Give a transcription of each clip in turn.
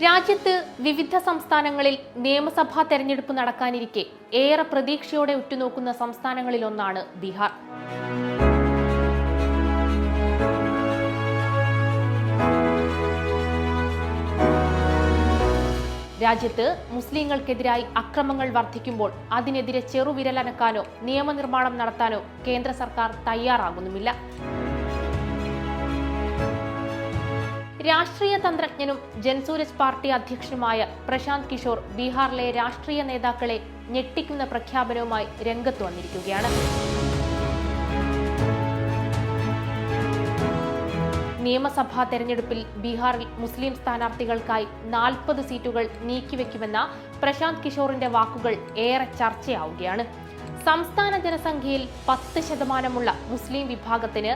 രാജ്യത്ത് വിവിധ സംസ്ഥാനങ്ങളിൽ നിയമസഭാ തെരഞ്ഞെടുപ്പ് നടക്കാനിരിക്കെ ഏറെ പ്രതീക്ഷയോടെ ഉറ്റുനോക്കുന്ന സംസ്ഥാനങ്ങളിലൊന്നാണ് ബീഹാർ. രാജ്യത്ത് മുസ്ലിങ്ങൾക്കെതിരായി അക്രമങ്ങൾ വർദ്ധിക്കുമ്പോൾ അതിനെതിരെ ചെറുവിരലനക്കാനോ നിയമനിർമ്മാണം നടത്താനോ കേന്ദ്ര സർക്കാർ തയ്യാറാകുന്നുമില്ല. രാഷ്ട്രീയ തന്ത്രജ്ഞനും ജൻസൂരജ് പാർട്ടി അധ്യക്ഷനുമായ പ്രശാന്ത് കിഷോർ ബീഹാറിലെ രാഷ്ട്രീയ നേതാക്കളെ ഞെട്ടിക്കുന്ന പ്രഖ്യാപനവുമായി രംഗത്ത് വന്നിരിക്കുകയാണ്. നിയമസഭാ തെരഞ്ഞെടുപ്പിൽ ബീഹാറിൽ മുസ്ലിം സ്ഥാനാർത്ഥികൾക്കായി നാൽപ്പത് സീറ്റുകൾ നീക്കിവെക്കുമെന്ന പ്രശാന്ത് കിഷോറിന്റെ വാക്കുകൾ ഏറെ ചർച്ചയാവുകയാണ്. സംസ്ഥാന ജനസംഖ്യയിൽ പത്ത് ശതമാനമുള്ള മുസ്ലിം വിഭാഗത്തിന്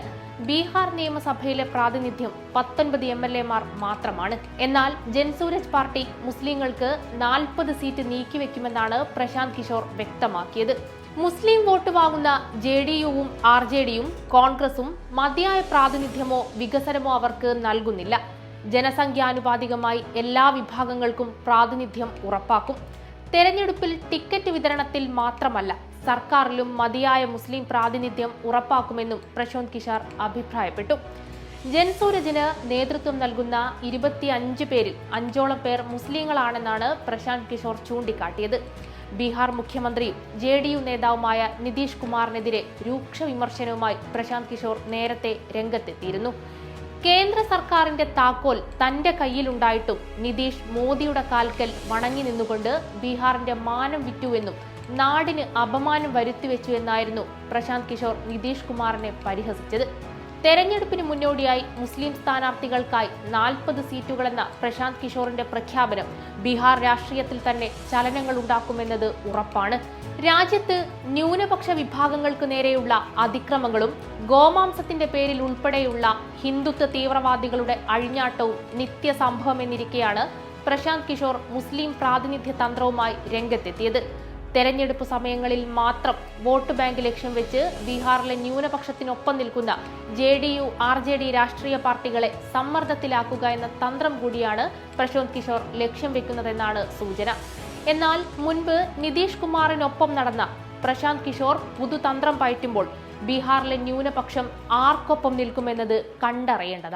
ബീഹാർ നിയമസഭയിലെ പ്രാതിനിധ്യം പത്തൊൻപത് എം എൽ എമാർ മാത്രമാണ്. എന്നാൽ ജൻസൂരജ് പാർട്ടി മുസ്ലിങ്ങൾക്ക് നാൽപ്പത് സീറ്റ് നീക്കിവെക്കുമെന്നാണ് പ്രശാന്ത് കിഷോർ വ്യക്തമാക്കിയത്. മുസ്ലിം വോട്ട് വാങ്ങുന്ന ജെ ഡി യുവും ആർ ജെ ഡിയും കോൺഗ്രസും മതിയായ പ്രാതിനിധ്യമോ വികസനമോ അവർക്ക് നൽകുന്നില്ല. ജനസംഖ്യാനുപാതികമായി എല്ലാ വിഭാഗങ്ങൾക്കും പ്രാതിനിധ്യം ഉറപ്പാക്കും. തെരഞ്ഞെടുപ്പിൽ ടിക്കറ്റ് വിതരണത്തിൽ മാത്രമല്ല സർക്കാരിലും മതിയായ മുസ്ലിം പ്രാതിനിധ്യം ഉറപ്പാക്കുമെന്നും പ്രശാന്ത് കിഷാർ അഭിപ്രായപ്പെട്ടു. ജൻസൂരജിന് നേതൃത്വം നൽകുന്ന ഇരുപത്തിയഞ്ച് പേരിൽ അഞ്ചോളം പേർ മുസ്ലിങ്ങളാണെന്നാണ് പ്രശാന്ത് കിഷോർ ചൂണ്ടിക്കാട്ടിയത്. ബീഹാർ മുഖ്യമന്ത്രിയും ജെ ഡി യു നേതാവുമായ നിതീഷ് കുമാറിനെതിരെ രൂക്ഷ വിമർശനവുമായി പ്രശാന്ത് കിഷോർ നേരത്തെ രംഗത്തെത്തിയിരുന്നു. കേന്ദ്ര സർക്കാരിന്റെ താക്കോൽ തന്റെ കയ്യിലുണ്ടായിട്ടും നിതീഷ് മോദിയുടെ കാൽക്കൽ വണങ്ങി നിന്നുകൊണ്ട് ബീഹാറിന്റെ മാനം വിറ്റുവെന്നും നാടിന് അപമാനം വരുത്തിവെച്ചു എന്നായിരുന്നു പ്രശാന്ത് കിഷോർ നിതീഷ് കുമാറിനെ പരിഹസിച്ചത്. തെരഞ്ഞെടുപ്പിന് മുന്നോടിയായി മുസ്ലിം സ്ഥാനാർത്ഥികൾക്കായി നാൽപ്പത് സീറ്റുകളെന്ന പ്രശാന്ത് കിഷോറിന്റെ പ്രഖ്യാപനം ബീഹാർ രാഷ്ട്രീയത്തിൽ തന്നെ ചലനങ്ങൾ ഉണ്ടാക്കുമെന്നത് ഉറപ്പാണ്. രാജ്യത്ത് ന്യൂനപക്ഷ വിഭാഗങ്ങൾക്ക് നേരെയുള്ള അതിക്രമങ്ങളും ഗോമാംസത്തിന്റെ പേരിൽ ഉൾപ്പെടെയുള്ള ഹിന്ദുത്വ തീവ്രവാദികളുടെ അഴിഞ്ഞാട്ടവും നിത്യസംഭവമെന്നിരിക്കെയാണ് പ്രശാന്ത് കിഷോർ മുസ്ലിം പ്രാതിനിധ്യ തന്ത്രവുമായി രംഗത്തെത്തിയത്. തെരഞ്ഞെടുപ്പ് സമയങ്ങളിൽ മാത്രം വോട്ട് ബാങ്ക് ലക്ഷ്യം വെച്ച് ബീഹാറിലെ ന്യൂനപക്ഷത്തിനൊപ്പം നിൽക്കുന്ന J D U R J D രാഷ്ട്രീയ പാർട്ടികളെ സമ്മർദ്ദത്തിലാക്കുക എന്ന തന്ത്രം കൂടിയാണ് പ്രശാന്ത് കിഷോർ ലക്ഷ്യം വെക്കുന്നതെന്നാണ് സൂചന. എന്നാൽ മുൻപ് നിതീഷ് കുമാറിനൊപ്പം നടന്ന പ്രശാന്ത് കിഷോർ പുതുതന്ത്രം പയറ്റുമ്പോൾ ബീഹാറിലെ ന്യൂനപക്ഷം ആർക്കൊപ്പം നിൽക്കുമെന്നത് കണ്ടറിയേണ്ടതാണ്.